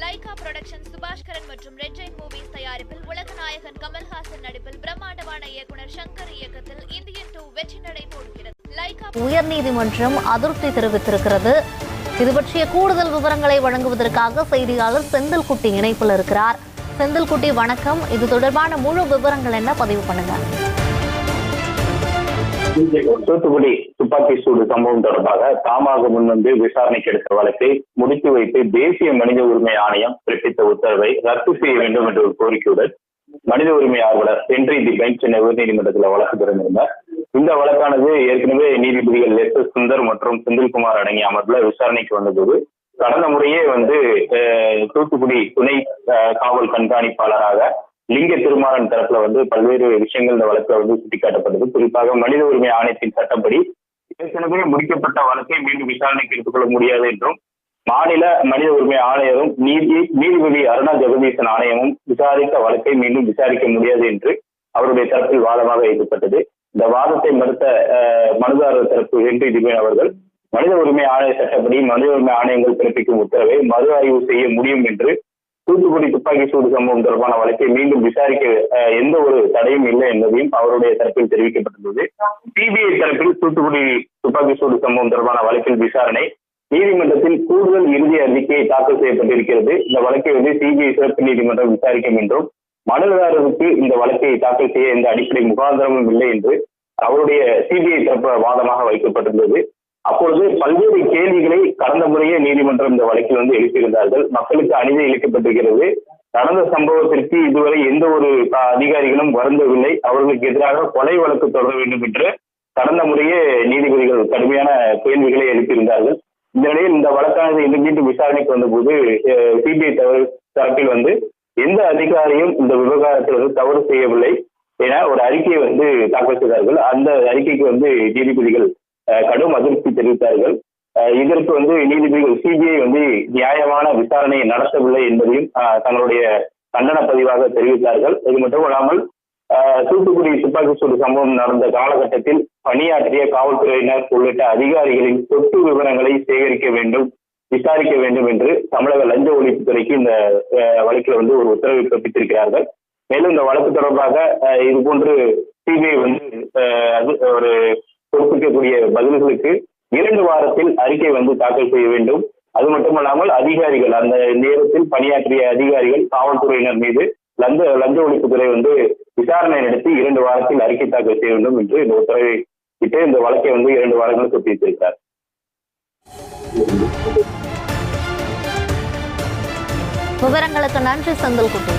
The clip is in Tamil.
லைகா புரொடக்ஷன் சுபாஷ்கரன் மற்றும் ரெட் ஜெயின் மூவிஸ் தயாரிப்பில் உலகநாயகன் கமல்ஹாசன் நடிப்பில் பிரம்மாண்டமான இயக்குனர் சங்கர் இயக்கத்தில் இந்தியன் டூ வெற்றி நடை போடுகிறது. லைகா உயர்நீதிமன்றம் அதிருப்தி தெரிவித்திருக்கிறது. இது பற்றிய கூடுதல் விவரங்களை வழங்குவதற்காக செய்தியாளர் செந்தில்குட்டி இணைப்பில் இருக்கிறார். செந்தில்குட்டி வணக்கம். இது தொடர்பான முழு விவரங்கள் என்ன? பதிவு பண்ணுங்க. தூத்துக்குடி துப்பாக்கி சூடு சம்பவம் தொடர்பாக தாமாக முன்வந்து விசாரணைக்கு எடுத்த வழக்கை முடித்து வைத்து தேசிய மனித உரிமை ஆணையம் பிறப்பித்த உத்தரவை ரத்து செய்ய வேண்டும் என்ற ஒரு கோரிக்கையுடன் மனித உரிமை ஆர்வலர் ஹென்றி தி பெஞ்ச் சென்னை உயர்நீதிமன்றத்தில் வழக்கு திறந்திருந்தார் இந்த வழக்கானது ஏற்கனவே நீதிபதிகள் எஸ் எஸ் சுந்தர் மற்றும் செந்தில்குமார் அடங்கிய அமர்வுல விசாரணைக்கு வந்தபோது கடந்த முறையே வந்து தூத்துக்குடி துணை காவல் கண்காணிப்பாளராக லிங்க திருமாறன் தரப்புல வந்து பல்வேறு விஷயங்கள் இந்த வழக்குல வந்து சுட்டிக்காட்டப்பட்டது. குறிப்பாக மனித உரிமை ஆணையத்தின் சட்டப்படி ஏற்கனவே முடிக்கப்பட்ட வழக்கை மீண்டும் விசாரணைக்கு எடுத்துக்கொள்ள முடியாது என்றும் மாநில மனித உரிமை ஆணையரும் நீதி நீதிபதி அருணா ஜெகதீசன் ஆணையமும் விசாரித்த வழக்கை மீண்டும் விசாரிக்க முடியாது என்று அவருடைய தரப்பில் வாதமாக வைக்கப்பட்டது இந்த வாதத்தை மறுத்த மனுதாரர் தரப்பு ஹென்றி இதுவே அவர்கள் மனித உரிமை ஆணைய சட்டப்படி மனித உரிமை ஆணையங்கள் பிறப்பிக்கும் உத்தரவை மறு ஆய்வு செய்ய முடியும் என்று தூத்துக்குடி துப்பாக்கி சூடு சம்பவம் தொடர்பான வழக்கை மீண்டும் விசாரிக்க எந்த ஒரு தடையும் இல்லை என்பதையும் அவருடைய தரப்பில் தெரிவிக்கப்பட்டுள்ளது. சிபிஐ தரப்பில் தூத்துக்குடி துப்பாக்கி சூடு சம்பவம் தொடர்பான வழக்கில் விசாரணை நீதிமன்றத்தில் கூடுதல் இறுதி அறிக்கை தாக்கல் செய்யப்பட்டிருக்கிறது. இந்த வழக்கை வந்து சிபிஐ சிறப்பு நீதிமன்றம் விசாரிக்கும் என்றும் மனுதாரருக்கு இந்த வழக்கை தாக்கல் செய்ய எந்த அடிப்படை முகாந்திரமும் இல்லை என்று அவருடைய சிபிஐ தரப்பு வாதமாக வைக்கப்பட்டுள்ளது. அப்பொழுது பல்வேறு கேள்விகளை கடந்த முறையே நீதிமன்றம் இந்த வழக்கில் வந்து எழுப்பியிருந்தார்கள். மக்களுக்கு அநீதி இழைக்கப்பட்டிருக்கிறது. நடந்த சம்பவத்திற்கு இதுவரை எந்த ஒரு அதிகாரிகளும் வருந்தவில்லை. அவர்களுக்கு எதிராக கொலை வழக்கு தொடர வேண்டும் என்று கடந்த முறையே நீதிபதிகள் கடுமையான கேள்விகளை எழுப்பியிருந்தார்கள். இந்த நிலையில் இந்த வழக்கானது இன்று மீண்டும் விசாரணைக்கு வந்தபோது சிபிஐ தரப்பில் வந்து எந்த அதிகாரியும் இந்த விவகாரத்தில் வந்து தவறு செய்யவில்லை என ஒரு அறிக்கையை வந்து தாக்கல் செய்தார்கள். அந்த அறிக்கைக்கு வந்து நீதிபதிகள் கடும் அதிருப்தி தெரிவித்தார்கள். இதற்கு வந்து நீதிபதிகள் சிபிஐ வந்து நியாயமான விசாரணையை நடத்தவில்லை என்பதையும் தங்களுடைய கண்டன பதிவாக தெரிவித்தார்கள். இது மட்டும் இல்லாமல் தூத்துக்குடி துப்பாக்கி சூடு சம்பவம் நடந்த காலகட்டத்தில் பணியாற்றிய காவல்துறையினர் உள்ளிட்ட அதிகாரிகளின் சொத்து விவரங்களை சேகரிக்க வேண்டும் விசாரிக்க வேண்டும் என்று தமிழக லஞ்ச ஒழிப்புத்துறைக்கு இந்த வழக்கில் வந்து ஒரு உத்தரவை பிறப்பித்திருக்கிறார்கள். மேலும் இந்த வழக்கு தொடர்பாக இது போன்று சிபிஐ வந்து அது ஒரு பதில்களுக்கு இரண்டு வாரத்தில் அறிக்கை வந்து தாக்கல் செய்ய வேண்டும். அது மட்டுமல்லாமல் அதிகாரிகள் அந்த நேரத்தில் பணியாற்றிய அதிகாரிகள் காவல்துறையினர் மீது லஞ்ச லஞ்ச ஒழிப்புத்துறை வந்து விசாரணை நடத்தி இரண்டு வாரத்தில் அறிக்கை தாக்கல் செய்ய வேண்டும் என்று இந்த உத்தரவை இட்டு இந்த வழக்கை வந்து இரண்டு வாரங்களுக்கு ஒத்திவைத்திருக்கிறார் விவரங்களுக்கு நன்றி செந்தில்குட்டி.